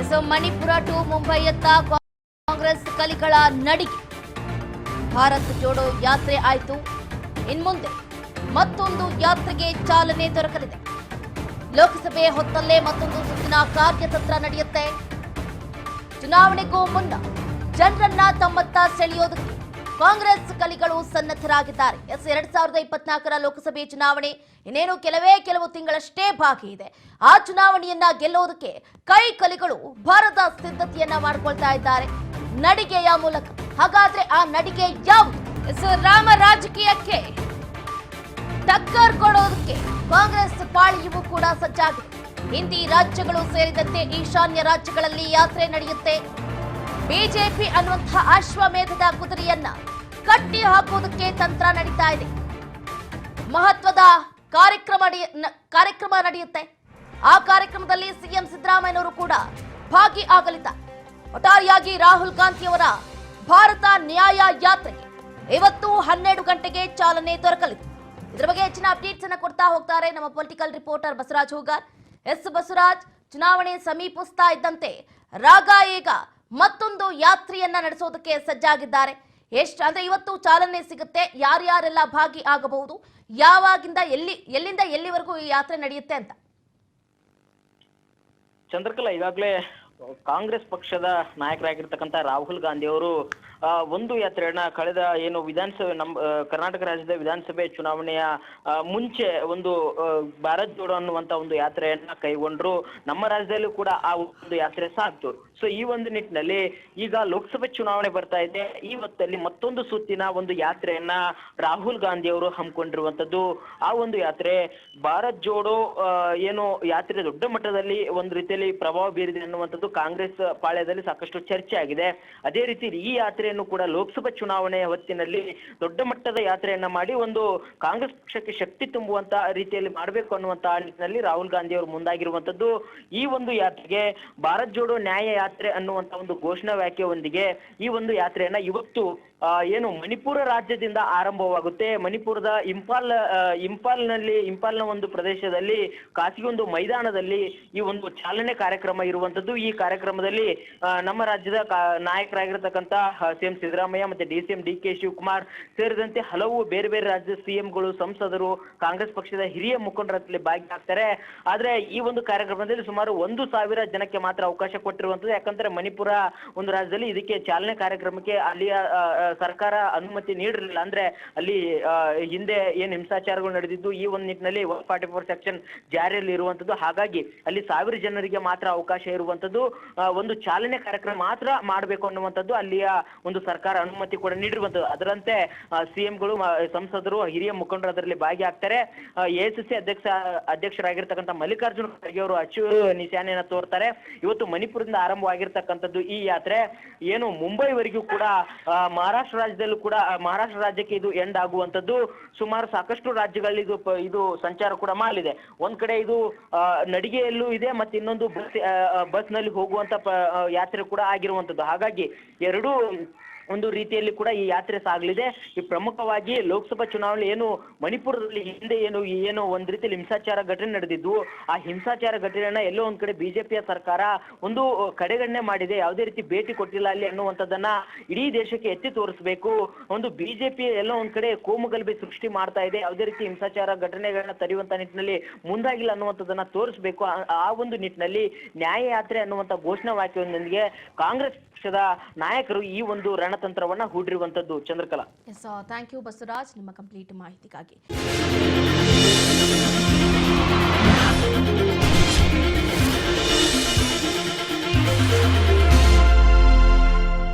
S Manipur to ಮುಂಬೈಯತ್ತ ಕಾಂಗ್ರೆಸ್ ಕಲಿಗಳ ನಡಿಗೆ. ಭಾರತ್ ಜೋಡೋ ಯಾತ್ರೆ ಆಯಿತು. ಇನ್ಮುಂದೆ ಮತ್ತೊಂದು ಯಾತ್ರೆಗೆ ಚಾಲನೆ ದೊರಕಲಿದೆ. ಲೋಕಸಭೆ ಹೊತ್ತಲ್ಲೇ ಮತ್ತೊಂದು ಸುತ್ತಿನ ಕಾರ್ಯತಂತ್ರ ನಡೆಯುತ್ತೆ. ಚುನಾವಣೆಗೂ ಮುನ್ನ ಜನರನ್ನ ತಮ್ಮತ್ತ ಸೆಳೆಯೋದಕ್ಕೆ ಕಾಂಗ್ರೆಸ್ ಕಲಿಗಳು ಸನ್ನದ್ಧರಾಗಿದ್ದಾರೆ. ಎಸ್, ಎರಡ್ ಸಾವಿರದ ಇಪ್ಪತ್ನಾಲ್ಕರ ಲೋಕಸಭೆ ಚುನಾವಣೆ ಇನ್ನೇನು ಕೆಲವೇ ಕೆಲವು ತಿಂಗಳಷ್ಟೇ ಬಾಕಿ ಇದೆ. ಆ ಚುನಾವಣೆಯನ್ನ ಗೆಲ್ಲೋದಕ್ಕೆ ಕೈ ಕಲಿಗಳು ಭಾರತ ಸಿದ್ಧತೆಯನ್ನ ಮಾಡಿಕೊಳ್ತಾ ಇದ್ದಾರೆ. ನಡಿಗೆಯ ಮೂಲಕ. ಹಾಗಾದ್ರೆ ಆ ನಡಿಗೆ ಯಾವುದು? ಎಸ್, ರಾಮ ರಾಜಕೀಯಕ್ಕೆ ಟಕ್ಕರ್ ಕಾಂಗ್ರೆಸ್ ಪಾಳಿಯೂ ಕೂಡ ಸಜ್ಜಾಗಿದೆ. ಹಿಂದಿ ರಾಜ್ಯಗಳು ಸೇರಿದಂತೆ ಈಶಾನ್ಯ ರಾಜ್ಯಗಳಲ್ಲಿ ಯಾತ್ರೆ ನಡೆಯುತ್ತೆ. ಬಿಜೆಪಿ ಅನ್ನುವಂತಹ ಅಶ್ವಮೇಧದ ಕುದುರೆಯನ್ನ ಕಟ್ಟಿ ಹಾಕುವುದಕ್ಕೆ ತಂತ್ರ ನಡೀತಾ ಇದೆ. ಮಹತ್ವದ ಕಾರ್ಯಕ್ರಮ ಕಾರ್ಯಕ್ರಮ ನಡೆಯುತ್ತೆ. ಆ ಕಾರ್ಯಕ್ರಮದಲ್ಲಿ ಸಿಎಂ ಸಿದ್ದರಾಮಯ್ಯನವರು ಕೂಡ ಭಾಗಿಯಾಗಲಿದ್ದಾರೆ ಒಟ್ಟಾರೆಯಾಗಿ ರಾಹುಲ್ ಗಾಂಧಿಯವರ ಭಾರತ ನ್ಯಾಯ ಯಾತ್ರೆಗೆ ಇವತ್ತು ಹನ್ನೆರಡು ಗಂಟೆಗೆ ಚಾಲನೆ ದೊರಕಲಿದೆ. ಇದರ ಬಗ್ಗೆ ಹೆಚ್ಚಿನ ಅಪ್ಡೇಟ್ಸ್ ಅನ್ನು ಕೊಡ್ತಾ ಹೋಗ್ತಾರೆ ನಮ್ಮ political reporter Basavaraj Hoogar. Yes Basavaraj, ಚುನಾವಣೆ ಸಮೀಪಿಸ್ತಾ ಇದ್ದಂತೆ ರಾಗ ಈಗ ಮತ್ತೊಂದು ಯಾತ್ರೆಯನ್ನ ನಡೆಸೋದಕ್ಕೆ ಸಜ್ಜಾಗಿದ್ದಾರೆ. ಎಷ್ಟು ಅಂದ್ರೆ ಇವತ್ತು ಚಾಲನೆ ಸಿಗುತ್ತೆ, ಯಾರ್ಯಾರೆಲ್ಲ ಭಾಗಿ ಆಗಬಹುದು, ಯಾವಾಗಿಂದ ಎಲ್ಲಿ, ಎಲ್ಲಿಂದ ಎಲ್ಲಿವರೆಗೂ ಈ ಯಾತ್ರೆ ನಡೆಯುತ್ತೆ ಅಂತ? ಚಂದ್ರಕಲಾ ಈಗಾಗಲೇ ಕಾಂಗ್ರೆಸ್ ಪಕ್ಷದ ನಾಯಕರಾಗಿರ್ತಕ್ಕಂಥ ರಾಹುಲ್ ಗಾಂಧಿ ಅವರು ಒಂದು ಯಾತ್ರೆಯನ್ನ ಕಳೆದ ಏನು ವಿಧಾನಸಭೆ, ನಮ್ಮ ಕರ್ನಾಟಕ ರಾಜ್ಯದ ವಿಧಾನಸಭೆ ಚುನಾವಣೆಯ ಮುಂಚೆ ಒಂದು ಭಾರತ್ ಜೋಡೋ ಅನ್ನುವಂತ ಒಂದು ಯಾತ್ರೆಯನ್ನ ಕೈಗೊಂಡ್ರು. ನಮ್ಮ ರಾಜ್ಯದಲ್ಲೂ ಕೂಡ ಆ ಒಂದು ಯಾತ್ರೆ ಸಾಕ್ತು. ಸೊ ಈ ಒಂದು ನಿಟ್ಟಿನಲ್ಲಿ ಈಗ ಲೋಕಸಭೆ ಚುನಾವಣೆ ಬರ್ತಾ ಇದೆ. ಈ ಹೊತ್ತಲ್ಲಿ ಮತ್ತೊಂದು ಸುತ್ತಿನ ಒಂದು ಯಾತ್ರೆಯನ್ನ ರಾಹುಲ್ ಗಾಂಧಿ ಅವರು ಹಮ್ಮಿಕೊಂಡಿರುವಂತದ್ದು ಆ ಒಂದು ಯಾತ್ರೆ ಭಾರತ್ ಜೋಡೋ ಏನು ಯಾತ್ರೆ ದೊಡ್ಡ ಮಟ್ಟದಲ್ಲಿ ಒಂದು ರೀತಿಯಲ್ಲಿ ಪ್ರಭಾವ ಬೀರಿದೆ ಅನ್ನುವಂಥದ್ದು ಕಾಂಗ್ರೆಸ್ ಪಾಳ್ಯದಲ್ಲಿ ಸಾಕಷ್ಟು ಚರ್ಚೆ ಆಗಿದೆ. ಅದೇ ರೀತಿ ಈ ಯಾತ್ರೆಯನ್ನು ಕೂಡ ಲೋಕಸಭಾ ಚುನಾವಣೆಯ ಹೊತ್ತಿನಲ್ಲಿ ದೊಡ್ಡ ಮಟ್ಟದ ಯಾತ್ರೆಯನ್ನ ಮಾಡಿ ಒಂದು ಕಾಂಗ್ರೆಸ್ ಪಕ್ಷಕ್ಕೆ ಶಕ್ತಿ ತುಂಬುವಂತ ರೀತಿಯಲ್ಲಿ ಮಾಡಬೇಕು ಅನ್ನುವಂತ ನಿಟ್ಟಿನಲ್ಲಿ ರಾಹುಲ್ ಗಾಂಧಿ ಅವರು ಮುಂದಾಗಿರುವಂತದ್ದು ಈ ಒಂದು ಯಾತ್ರೆಗೆ ಭಾರತ್ ಜೋಡೋ ನ್ಯಾಯ ಯಾತ್ರೆ ಅನ್ನುವಂತ ಒಂದು ಘೋಷಣಾ ವ್ಯಾಖ್ಯೆಯೊಂದಿಗೆ ಈ ಒಂದು ಯಾತ್ರೆಯನ್ನ ಇವತ್ತು ಏನು ಮಣಿಪುರ ರಾಜ್ಯದಿಂದ ಆರಂಭವಾಗುತ್ತೆ. ಮಣಿಪುರದ ಇಂಫಾಲ್ ಇಂಫಾಲ್ನಲ್ಲಿ, ಇಂಫಾಲ್ನ ಒಂದು ಪ್ರದೇಶದಲ್ಲಿ ಖಾಸಗಿ ಒಂದು ಮೈದಾನದಲ್ಲಿ ಈ ಒಂದು ಚಾಲನೆ ಕಾರ್ಯಕ್ರಮ ಇರುವಂತದ್ದು ಈ ಕಾರ್ಯಕ್ರಮದಲ್ಲಿ ನಮ್ಮ ರಾಜ್ಯದ ಕಾ- ನಾಯಕರಾಗಿರ್ತಕ್ಕಂಥ ಸಿ ಎಂ ಸಿದ್ದರಾಮಯ್ಯ ಮತ್ತೆ D C M D K Shivakumar ಸೇರಿದಂತೆ ಹಲವು ಬೇರೆ ಬೇರೆ ರಾಜ್ಯದ ಸಿಎಂಗಳು ಸಂಸದರು, ಕಾಂಗ್ರೆಸ್ ಪಕ್ಷದ ಹಿರಿಯ ಮುಖಂಡರಲ್ಲಿ ಭಾಗಿಯಾಗ್ತಾರೆ. ಆದ್ರೆ ಈ ಒಂದು ಕಾರ್ಯಕ್ರಮದಲ್ಲಿ ಸುಮಾರು ಒಂದು ಸಾವಿರ ಜನಕ್ಕೆ ಮಾತ್ರ ಅವಕಾಶ ಕೊಟ್ಟಿರುವಂತದ್ದು ಯಾಕಂದ್ರೆ ಮಣಿಪುರ ಒಂದು ರಾಜ್ಯದಲ್ಲಿ ಇದಕ್ಕೆ ಚಾಲನೆ ಕಾರ್ಯಕ್ರಮಕ್ಕೆ ಅಲ್ಲಿಯ ಸರ್ಕಾರ ಅನುಮತಿ ನೀಡಿರಲಿಲ್ಲ. ಅಂದ್ರೆ ಅಲ್ಲಿ ಹಿಂದೆ ಏನ್ ಹಿಂಸಾಚಾರಗಳು ನಡೆದಿದ್ದು, ಈ ಒಂದು ನಿಟ್ಟಿನಲ್ಲಿ ಒನ್ ಫಾರ್ಟಿ ಫೋರ್ ಸೆಕ್ಷನ್ ಜಾರಿಯಲ್ಲಿ ಇರುವಂತದ್ದು ಹಾಗಾಗಿ ಅಲ್ಲಿ ಸಾವಿರ ಜನರಿಗೆ ಮಾತ್ರ ಅವಕಾಶ ಇರುವಂತದ್ದು ಒಂದು ಚಾಲನೆ ಕಾರ್ಯಕ್ರಮ ಮಾತ್ರ ಮಾಡಬೇಕು ಅನ್ನುವಂಥದ್ದು ಅಲ್ಲಿಯ ಒಂದು ಸರ್ಕಾರ ಅನುಮತಿ ಕೂಡ ನೀಡಿರುವಂತದ್ದು ಅದರಂತೆ ಸಿಎಂಗಳು ಸಂಸದರು, ಹಿರಿಯ ಮುಖಂಡರು ಅದರಲ್ಲಿ ಭಾಗಿಯಾಗ್ತಾರೆ. ಎ ಸಿ ಸಿ ಅಧ್ಯಕ್ಷ, ಅಧ್ಯಕ್ಷರಾಗಿರ್ತಕ್ಕಂಥ ಮಲ್ಲಿಕಾರ್ಜುನ ಖರ್ಗೆ ಅವರು ಅಚ್ಚು ನಿಶಾನೆಯನ್ನ ತೋರ್ತಾರೆ. ಇವತ್ತು ಮಣಿಪುರದಿಂದ ಆರಂಭವಾಗಿರ್ತಕ್ಕಂಥದ್ದು ಈ ಯಾತ್ರೆ. ಏನು, ಮುಂಬೈವರೆಗೂ ಕೂಡ ಮಹಾರಾಷ್ಟ್ರ ರಾಜ್ಯದಲ್ಲೂ ಕೂಡ ಮಹಾರಾಷ್ಟ್ರ ರಾಜ್ಯಕ್ಕೆ ಇದು ಎಂಡ್ ಆಗುವಂತದ್ದು ಸುಮಾರು ಸಾಕಷ್ಟು ರಾಜ್ಯಗಳಲ್ಲಿ ಇದು ಇದು ಸಂಚಾರ ಕೂಡ ಮಾಡಲಿದೆ. ಒಂದ್ ಕಡೆ ಇದು ನಡಿಗೆಯಲ್ಲೂ ಇದೆ ಮತ್ತೆ ಇನ್ನೊಂದು ಬಸ್ ಬಸ್ ಹೋಗುವಂತ ಯಾತ್ರೆ ಕೂಡ ಆಗಿರುವಂತದ್ದು. ಹಾಗಾಗಿ ಎರಡೂ ಒಂದು ರೀತಿಯಲ್ಲಿ ಕೂಡ ಈ ಯಾತ್ರೆ ಸಾಗಲಿದೆ. ಈ ಪ್ರಮುಖವಾಗಿ ಲೋಕಸಭಾ ಚುನಾವಣೆ ಏನು ಮಣಿಪುರದಲ್ಲಿ ಹಿಂದೆ ಏನು ಏನು ಒಂದ್ ರೀತಿಯಲ್ಲಿ ಹಿಂಸಾಚಾರ ಘಟನೆ ನಡೆದಿದ್ದು, ಆ ಹಿಂಸಾಚಾರ ಘಟನೆಯನ್ನ ಎಲ್ಲೋ ಒಂದ್ ಕಡೆ ಬಿಜೆಪಿಯ ಸರ್ಕಾರ ಒಂದು ಕಡೆಗಣನೆ ಮಾಡಿದೆ. ಯಾವುದೇ ರೀತಿ ಭೇಟಿ ಕೊಟ್ಟಿಲ್ಲ ಅಲ್ಲಿ ಅನ್ನುವಂಥದ್ದನ್ನ ಇಡೀ ದೇಶಕ್ಕೆ ಎತ್ತಿ ತೋರಿಸಬೇಕು. ಒಂದು ಬಿಜೆಪಿ ಎಲ್ಲೋ ಒಂದ್ ಕಡೆ ಕೋಮುಗಲಭೆ ಸೃಷ್ಟಿ ಮಾಡ್ತಾ ಇದೆ. ಯಾವುದೇ ರೀತಿ ಹಿಂಸಾಚಾರ ಘಟನೆಗಳನ್ನ ತಡೆಯುವಂತ ನಿಟ್ಟಿನಲ್ಲಿ ಮುಂದಾಗಿಲ್ಲ ಅನ್ನುವಂಥದ್ದನ್ನ ತೋರಿಸಬೇಕು. ಆ- ಒಂದು ನಿಟ್ಟಿನಲ್ಲಿ ನ್ಯಾಯ ಯಾತ್ರೆ ಅನ್ನುವಂಥ ಘೋಷಣಾ ವಾಕ್ಯವೊಂದಿಗೆ ಕಾಂಗ್ರೆಸ್ ಪಕ್ಷದ ನಾಯಕರು ಈ ಒಂದು ರಣತಂತ್ರವನ್ನ ಹೂಡಿರುವಂತದ್ದು ಚಂದ್ರಕಲಾ. Thank you Basavaraj. ನಿಮ್ಮ ಕಂಪ್ಲೀಟ್ ಮಾಹಿತಿಗಾಗಿ.